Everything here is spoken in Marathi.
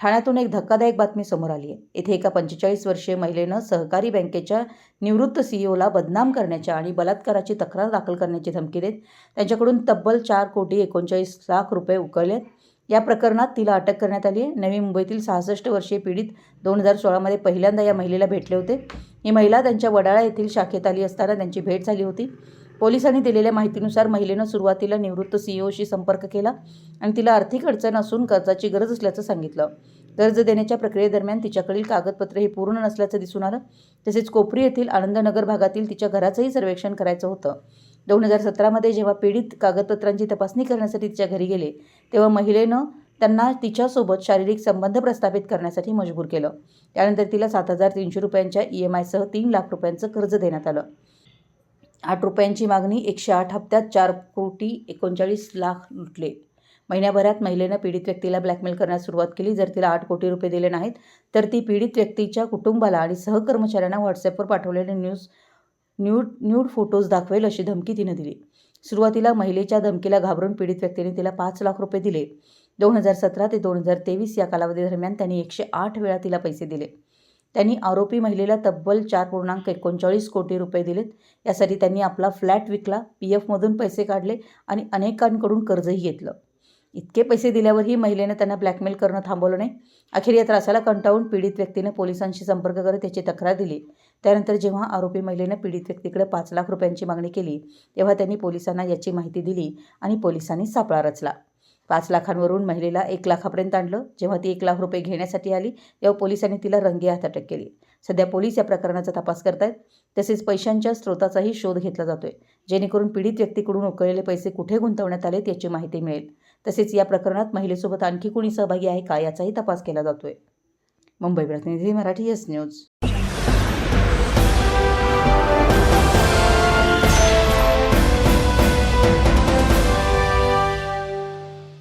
ठाण्यातून एक धक्कादायक बातमी समोर आली आहे. येथे एका पंचेचाळीस वर्षीय महिलेनं सहकारी बँकेच्या निवृत्त सीईओला बदनाम करण्याच्या आणि बलात्काराची तक्रार दाखल करण्याची धमकी देत त्यांच्याकडून तब्बल चार कोटी एकोणचाळीस लाख रुपये उकळलेत या प्रकरणात तिला अटक करण्यात आली आहे. नवी मुंबईतील सहासष्ट वर्षीय पीडित दोन हजार सोळामध्ये पहिल्यांदा या महिलेला भेटले होते. ही महिला त्यांच्या वडाळा येथील शाखेत आली असताना त्यांची भेट झाली होती. पोलिसांनी दिलेल्या माहितीनुसार महिलेनं सुरुवातीला निवृत्त सीईओशी संपर्क केला आणि तिला आर्थिक अडचण असून कर्जाची गरज असल्याचं सांगितलं. कर्ज देण्याच्या प्रक्रियेदरम्यान तिच्याकडील कागदपत्रे हे पूर्ण नसल्याचं दिसून आलं. तसेच कोपरी येथील आनंदनगर भागातील तिच्या घराचंही सर्वेक्षण करायचं होतं. दोन हजार सतरामध्ये जेव्हा पीडित कागदपत्रांची तपासणी करण्यासाठी तिच्या घरी गेले तेव्हा महिलेनं त्यांना तिच्यासोबत शारीरिक संबंध प्रस्थापित करण्यासाठी मजबूर केलं. त्यानंतर तिला सात हजार तीनशे रुपयांच्या ई एम आयसह तीन लाख रुपयांचं कर्ज देण्यात आलं. आठ रुपयांची मागणी एकशे आठ हप्त्यात चार कोटी एकोणचाळीस लाख लुटले. महिन्याभरात महिलेनं पीडित व्यक्तीला ब्लॅकमेल करण्यास सुरुवात केली. जर तिला आठ कोटी रुपये दिले नाहीत तर ती पीडित व्यक्तीच्या कुटुंबाला आणि सहकर्मचाऱ्यांना व्हॉट्सअपवर पाठवलेले न्यूज न्यूड न्यूड फोटोज दाखवेल अशी धमकी तिनं दिली. सुरुवातीला महिलेच्या धमकीला घाबरून पीडित व्यक्तीने तिला पाच लाख रुपये दिले. दोन हजार सतरा ते दोन हजार तेवीस या कालावधी दरम्यान त्यांनी एकशे आठ वेळा तिला पैसे दिले. त्यांनी आरोपी महिलेला तब्बल चार पूर्णांक एकोणचाळीस कोटी रुपये दिलेत. यासाठी त्यांनी आपला फ्लॅट विकला पी एफमधून पैसे काढले आणि अनेकांकडून कर्जही घेतलं. इतके पैसे दिल्यावरही महिलेनं त्यांना ब्लॅकमेल करणं थांबवलं नाही. अखेर या त्रासाला कंटाळून पीडित व्यक्तीनं पोलिसांशी संपर्क करत त्याची तक्रार दिली. त्यानंतर जेव्हा आरोपी महिलेनं पीडित व्यक्तीकडे पाच लाख रुपयांची मागणी केली तेव्हा त्यांनी पोलिसांना याची माहिती दिली आणि पोलिसांनी सापळा रचला. पाच लाखांवरून महिलेला एक लाखापर्यंत आणलं. जेव्हा ती एक लाख रुपये घेण्यासाठी आली तेव्हा पोलिसांनी तिला रंगे हात अटक केली. सध्या पोलीस या प्रकरणाचा तपास करतायत. तसेच पैशांच्या स्रोताचाही शोध घेतला जातोय. जेणेकरून पीडित व्यक्तीकडून उकळलेले पैसे कुठे गुंतवण्यात आलेत याची माहिती मिळेल. तसेच या प्रकरणात महिलेसोबत आणखी कोणी सहभागी आहे का याचाही तपास केला जातोय. मुंबई प्रतिनिधी मराठी एस न्यूज.